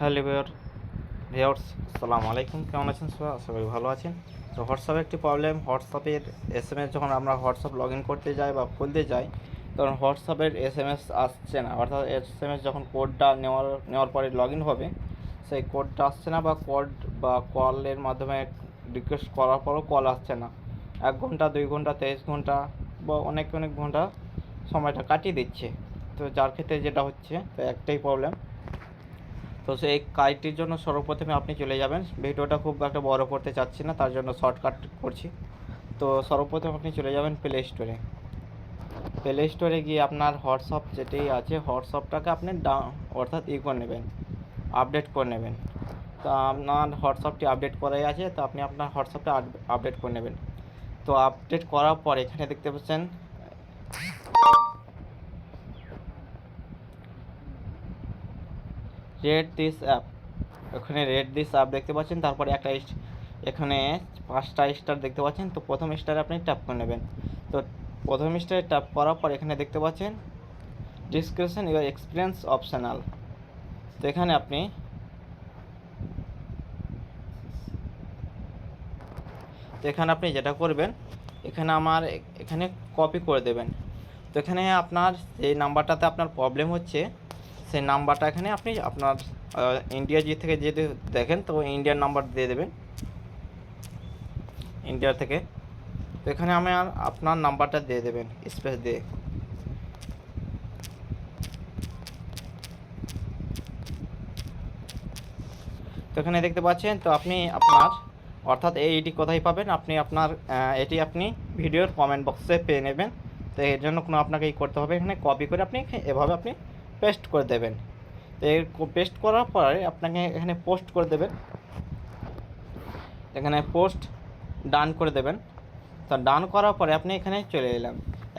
Hello viewer viewers আসসালামু আলাইকুম। কেমন আছেন সবাই? আশা করি ভালো আছেন। তো হোয়াটসঅ্যাপে একটি প্রবলেম হোয়াটসঅ্যাপের এস এম এস যখন আমরা হোয়াটসঅ্যাপ লগ ইন করতে যাই বা খুলতে যাই, তখন হোয়াটসঅ্যাপের এস এম এস আসছে না। অর্থাৎ এস এম এস যখন কোডটা নেওয়ার নেওয়ার পরে লগ ইন হবে, সেই কোডটা আসছে না বা কোড বা কলের মাধ্যমে রিকোয়েস্ট করার পরও কল আসছে না। এক ঘণ্টা, দুই ঘণ্টা, তেইশ ঘণ্টা বা অনেক অনেক ঘণ্টা সময়টা কাটিয়ে দিচ্ছে। তো যার ক্ষেত্রে যেটা হচ্ছে, তো একটাই প্রবলেম তো সেই কাজটির জন্য সর্বপ্রথমে আপনি চলে যাবেন। ভিডিওটা খুব একটা বড় করতে চাচ্ছি না, তার জন্য শর্টকাট করছি। তো সর্বপ্রথম আপনি চলে যাবেন প্লে স্টোরে প্লে স্টোরে গিয়ে আপনার হোয়াটসঅ্যাপ যেটি আছে হোয়াটসঅ্যাপটাকে আপনি ডাউন অর্থাৎ ই করে নেবেন আপডেট করে নেবেন। তো আপনার হোয়াটসঅ্যাপটি আপডেট করাই আছে, তো আপনি আপনার হোয়াটসঅ্যাপটা আপডেট করে নেবেন। তো আপডেট করার পর এখানে দেখতে পাচ্ছেন রেড দিস অ্যাপ। এখানে রেড দিস অ্যাপ দেখতে পাচ্ছেন, তারপরে একটা এখানে পাঁচটা স্টার দেখতে পাচ্ছেন, তো প্রথম স্টারে আপনি ট্যাপ করে নেবেন। তো প্রথম স্টারে ট্যাপ করার পর এখানে দেখতে পাচ্ছেন, ডিসক্রিপশন ইউর এক্সপিরিয়েন্স অপশনাল। তো এখানে আপনি তো এখানে আপনি যেটা করবেন, এখানে আমার এখানে কপি করে দেবেন। তো এখানে আপনার যে নাম্বারটাতে আপনার প্রবলেম হচ্ছে সেই নাম্বারটা এখানে আপনি আপনার ইন্ডিয়া জি থেকে যদি দেখেন, তো ইন্ডিয়ার নাম্বার দিয়ে দেবেন। ইন্ডিয়া থেকে। তো এখানে আমি আপনার নাম্বারটা দিয়ে দেবেন, স্পেস দিয়ে। তো এখানে দেখতে পাচ্ছেন, তো আপনি আপনার, অর্থাৎ এই এটি কোথায় পাবেন? আপনি আপনার এটি আপনি ভিডিওর কমেন্ট বক্সে পেয়ে নেবেন। তো এর জন্য কোনো আপনাকে ই করতে হবে। এখানে কপি করে আপনি এভাবে আপনি পেস্ট করে দেবেন। তো এর পেস্ট করার পরে আপনাকে এখানে পোস্ট করে দেবেন। এখানে পোস্ট ডান করে দেবেন। তো ডান করার পরে আপনি এখানে চলে এলাম।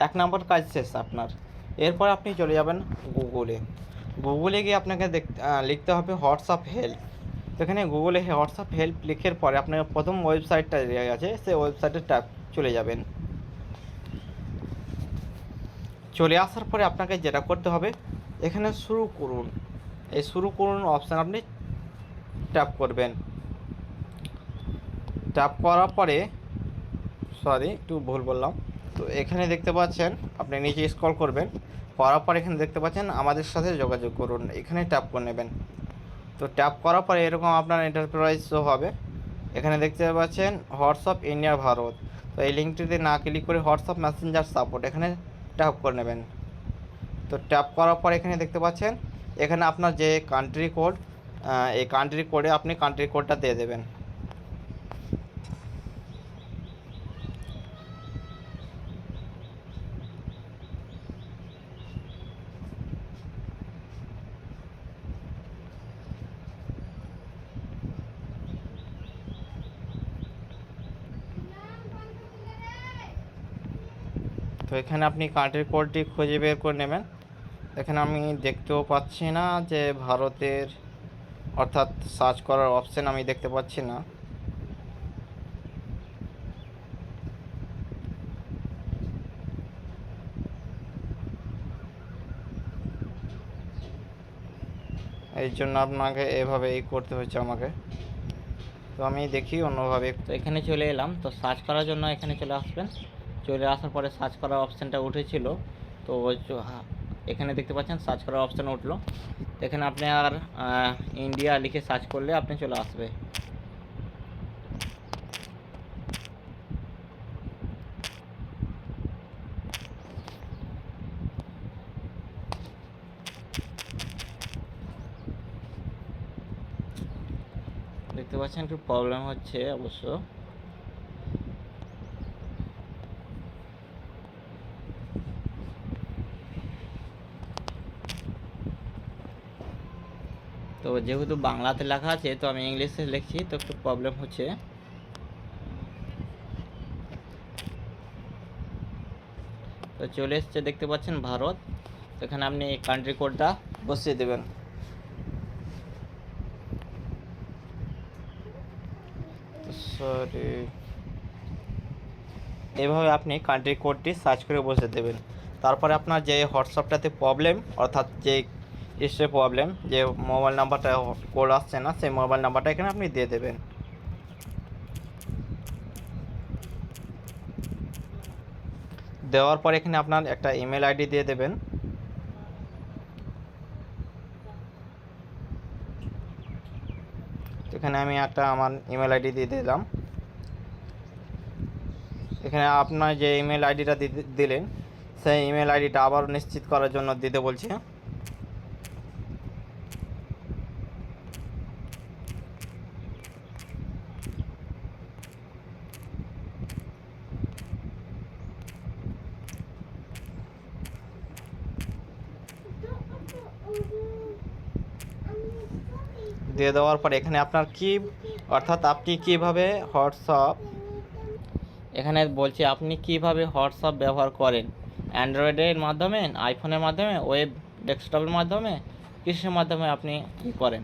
এক নম্বর কাজ শেষ আপনার। এরপর আপনি চলে যাবেন গুগলে। গুগলে গিয়ে আপনাকে দেখ আহ, লিখতে হবে হোয়াটসঅ্যাপ হেল্প। তো এখানে গুগলে হোয়াটসঅ্যাপ হেল্প লিখার পরে আপনার প্রথম ওয়েবসাইটটা যে আছে সেই ওয়েবসাইটে ট্যাপ চলে যাবেন। চলে আসার পরে আপনাকে যেটা করতে হবে এখানে শুরু করুন। এই শুরু করুন অপশান আপনি ট্যাপ করবেন। ট্যাপ করার পরে সরি একটু ভুল বললাম। তো এখানে দেখতে পাচ্ছেন, আপনি নিচে স্ক্রল করবেন। করার পর এখানে দেখতে পাচ্ছেন, আমাদের সাথে যোগাযোগ করুন। এখানে ট্যাপ করে নেবেন। তো ট্যাপ করার পরে এরকম আপনার এন্টারপ্রাইজ হবে। এখানে দেখতে পাচ্ছেন হোয়াটসঅ্যাপ ইন্ডিয়া ভারত তো এই লিঙ্কটিতে না ক্লিক করে হোয়াটসঅ্যাপ মেসেঞ্জার সাপোর্ট এখানে ট্যাপ করে নেবেন। তো ট্যাপ করার পর এখানে দেখতে পাচ্ছেন, এখানে আপনার যে কান্ট্রি কোড এই কান্ট্রি কোডে আপনি কান্ট্রি কোডটা দিয়ে দেবেন। তো এখানে আপনি কান্ট্রি কোডটি খুঁজে বের করে নেবেন। এখানে আমি দেখতেও পাচ্ছি না যে ভারতের অর্থাৎ সার্চ করার অপশন আমি দেখতে পাচ্ছি না। এই জন্য আপনাকে এভাবে এই করতে হচ্ছে আমাকে। তো আমি দেখি অন্যভাবে। তো এখানে চলে এলাম। তো সার্চ করার জন্য এখানে চলে আসবেন। চলে আসার পরে সার্চ করার অপশানটা উঠেছিল। তো এখানে দেখতে পাচ্ছেন সার্চ করার অপশান উঠল। এখানে আপনি আর ইন্ডিয়া লিখে সার্চ করলে আপনি চলে আসবে। দেখতে পাচ্ছেন একটু প্রবলেম হচ্ছে অবশ্য। তো যেহেতু বাংলাতে লেখা আছে, তো আমি ইংলিশে লিখছি, তো একটু প্রবলেম হচ্ছে। তো চলে এসছে, দেখতে পাচ্ছেন ভারত। তো এখানে আপনি কান্ট্রি কোডটা বসিয়ে দেবেন। সরি এভাবে আপনি কান্ট্রি কোডটি সার্চ করে বসে দেবেন। তারপরে আপনার যে হোয়াটসঅ্যাপটাতে প্রবলেম অর্থাৎ যে এসে প্রবলেম যে মোবাইল নাম্বারটা কোড আসছে না, সেই মোবাইল নাম্বারটা এখানে আপনি দিয়ে দেবেন। দেওয়ার পর এখানে আপনার একটা ইমেল আইডি দিয়ে দেবেন। এখানে আমি একটা আমার ইমেল আইডি দিয়ে দিলাম। এখানে আপনার যে ইমেল আইডিটা দিলেন, সেই ইমেল আইডিটা আবার নিশ্চিত করার জন্য দিতে বলছে। দিয়ে দেওয়ার পর এখানে আপনার কি, অর্থাৎ আপনি কীভাবে হোয়াটসঅ্যাপ, এখানে বলছি আপনি কীভাবে হোয়াটসঅ্যাপ ব্যবহার করেন? অ্যান্ড্রয়েডের মাধ্যমে, আইফোনের মাধ্যমে, ওয়েব ডেস্কটপের মাধ্যমে, কিসের মাধ্যমে আপনি কী করেন?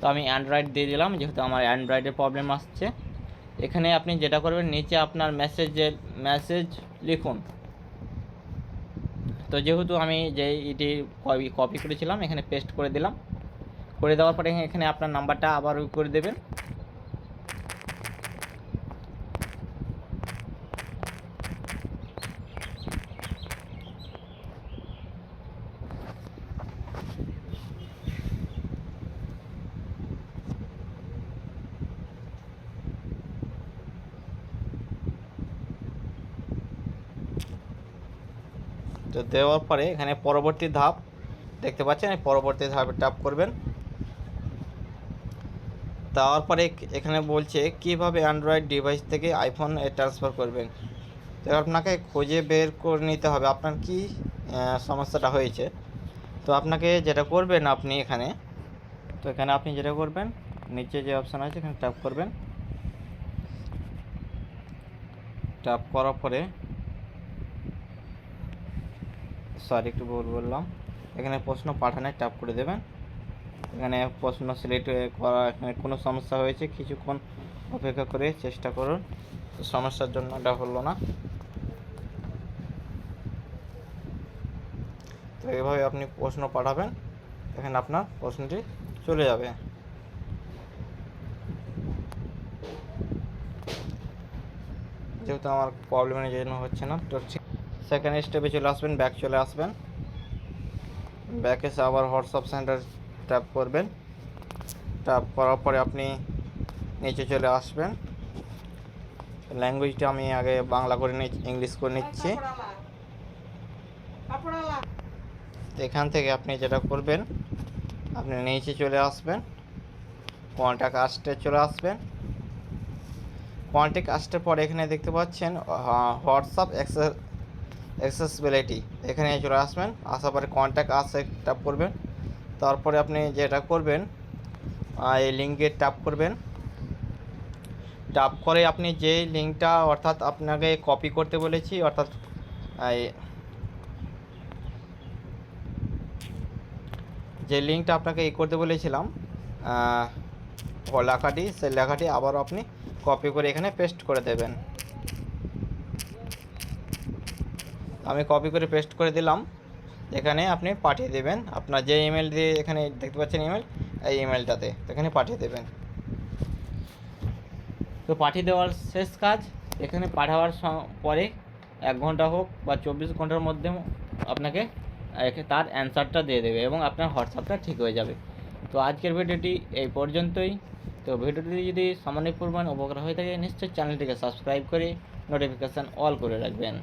তো আমি অ্যান্ড্রয়েড দিয়ে দিলাম, যেহেতু আমার অ্যান্ড্রয়েডের প্রবলেম আসছে। এখানে আপনি যেটা করবেন, নিচে আপনার মেসেজের, মেসেজ লিখুন। তো যেহেতু আমি যে এটি কপি করেছিলাম, এখানে পেস্ট করে দিলাম। করে দেওয়ার পরে এখানে আপনার নাম্বারটা আবার করে দেবেন। তো দেওয়ার পরে এখানে পরবর্তী ধাপ, দেখতে পাচ্ছেন পরবর্তী ধাপে ট্যাপ করবেন। দেওয়ার পরে এখানে বলছে, কীভাবে অ্যান্ড্রয়েড ডিভাইস থেকে আইফোন ট্রান্সফার করবেন? তো আপনাকে খুঁজে বের করে নিতে হবে। আপনার কি সমস্যাটা হয়েছে? তো আপনাকে যেটা করবেন আপনি এখানে, তো এখানে আপনি যেটা করবেন, নিচে যে অপশান আছে এখানে ট্যাপ করবেন। ট্যাপ করার পরে সরি একটু ভুল বললাম, এখানে প্রশ্ন পাঠানে ট্যাপ করে দেবেন। এখানে প্রশ্ন সিলেক্ট করা এখানে কোনো সমস্যা হয়েছে, কিছুক্ষণ অপেক্ষা করে চেষ্টা করুন। সমস্যার জন্য এটা হলো না। তো এভাবে আপনি প্রশ্ন পাঠাবেন এখানে আপনার প্রশ্নটি চলে যাবে। যেহেতু আমার প্রবলেমের জন্য হচ্ছে না, তো সেকেন্ড স্টেপে চলে আসবেন ব্যাক চলে আসবেন। ব্যাক এসে আবার হোয়াটসঅ্যাপ সেন্টার ট্যাপ করবেন। ট্যাপ করার পরে আপনি নিচে চলে আসবেন। ল্যাঙ্গুয়েজটা আমি আগে বাংলা করে নিচ্ছি ইংলিশ করে নিচ্ছি। এখান থেকে আপনি যেটা করবেন, আপনি নিচে চলে আসবেন। কন্ট্যাক্ট আসতে চলে আসবেন। কন্ট্যাক্ট আসতে পরে এখানে দেখতে পাচ্ছেন হোয়াটসঅ্যাপ অ্যাক্সেস অ্যাক্সেসিবিলিটি এখানে চলে আসবেন। আসার পরে কন্ট্যাক্ট আসে ট্যাপ করবেন। তারপরে আপনি যেটা করবেন এই লিঙ্কে ট্যাপ করবেন। ট্যাপ করে আপনি যে লিঙ্কটা অর্থাৎ আপনাকে কপি করতে বলেছি, অর্থাৎ যে লিঙ্কটা আপনাকে ই করতে বলেছিলাম লেখাটি সেই লেখাটি আবারও আপনি কপি করে এখানে পেস্ট করে দেবেন। আমি কপি করে পেস্ট করে দিলাম। এখানে আপনি পাঠিয়ে দেবেন। আপনার যে ইমেল দিয়ে এখানে দেখতে পাচ্ছেন ইমেল এই ইমেলটাতে এখানে পাঠিয়ে দেবেন। তো পাঠিয়ে দেওয়ার শেষ কাজ, এখানে পাঠাবার পরে এক ঘণ্টা হোক বা চব্বিশ ঘণ্টার মধ্যে আপনাকে তার অ্যান্সারটা দিয়ে দেবে এবং আপনার হোয়াটসঅ্যাপটা ঠিক হয়ে যাবে। তো আজকের ভিডিওটি এই পর্যন্তই। তো ভিডিওটি যদি সামান্য পরিমাণ উপকার হয়ে থাকে, নিশ্চয়ই চ্যানেলটিকে সাবস্ক্রাইব করে নোটিফিকেশান অল করে রাখবেন।